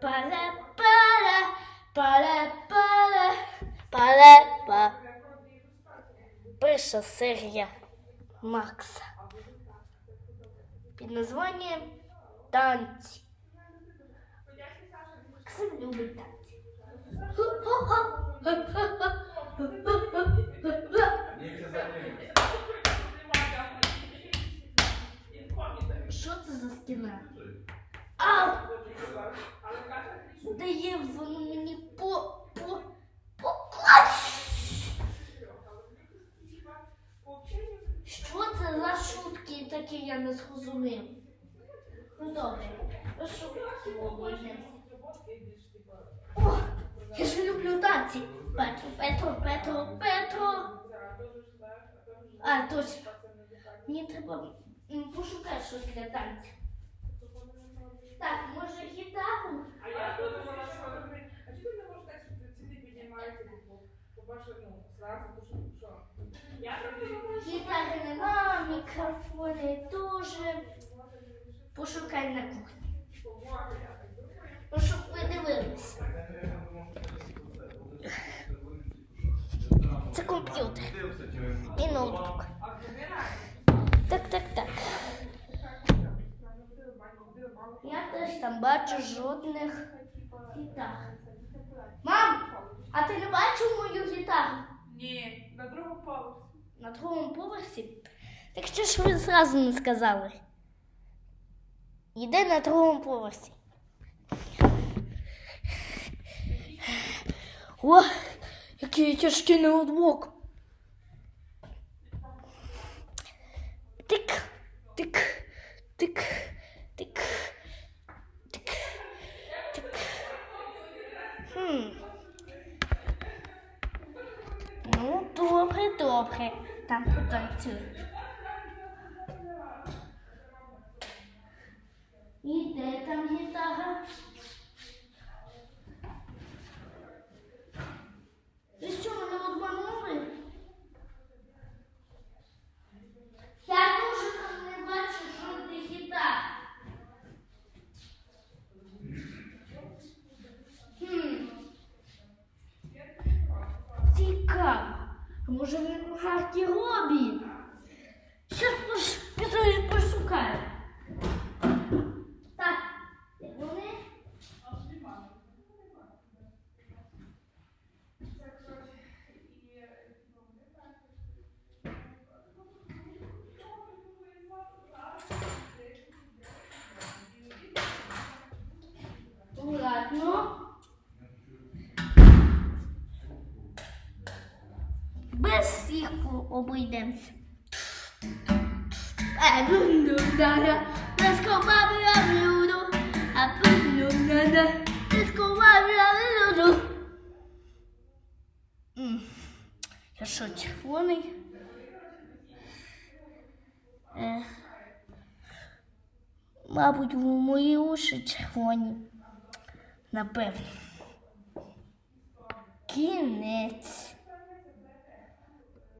Пале, пале, пале, пале, пале, па. Перша серія Макса. Під названням Танці. Максим любить танці. Що це за стіна? Ау! Дає воно мені по по по Що це за шутки такі я не зрозумів? Ну добре, що О, я ж люблю танці. Петро, Петро, Петро, Петро. А, точно. Мені треба пошукати щось для танців. Так, може гітару? А я подумала, що вони. А чи ти не можеш так, що ціни піднімаються, типу, ну, Гітари нема, мікрофони дуже. Пошукай на кухні. Ну, щоб ви дивилися. Це комп'ютер і ноутбук. Так, так, так. Я теж там бачу жодних гітар. Мам, а ти не бачив мою гітару? На другому поверсі. На другому поверсі? Так що ж ви зразу не сказали? Йде на другому поверсі. О, який тяжкий ноутбук. Тик, тик, тик, тик, тик, тик. Хм. Добре, добре. Там потанцюю. І де там гітара? Ви що, мене обманули? Я дуже там не бачу жодних гітар. Хм. Цікаво. А може вони в гардеробі? Щас пошукаю. Так, де вони? Ладно. Без всіх обійдемося. Е, ну, ну, да-да. Let's go, baby, I'm Ludo. А, ну, да-да. Let's go, baby, I'm Ludo. М, Я що, червоний? Е, мабуть, у мої уші червоні. Напевно. Кінець.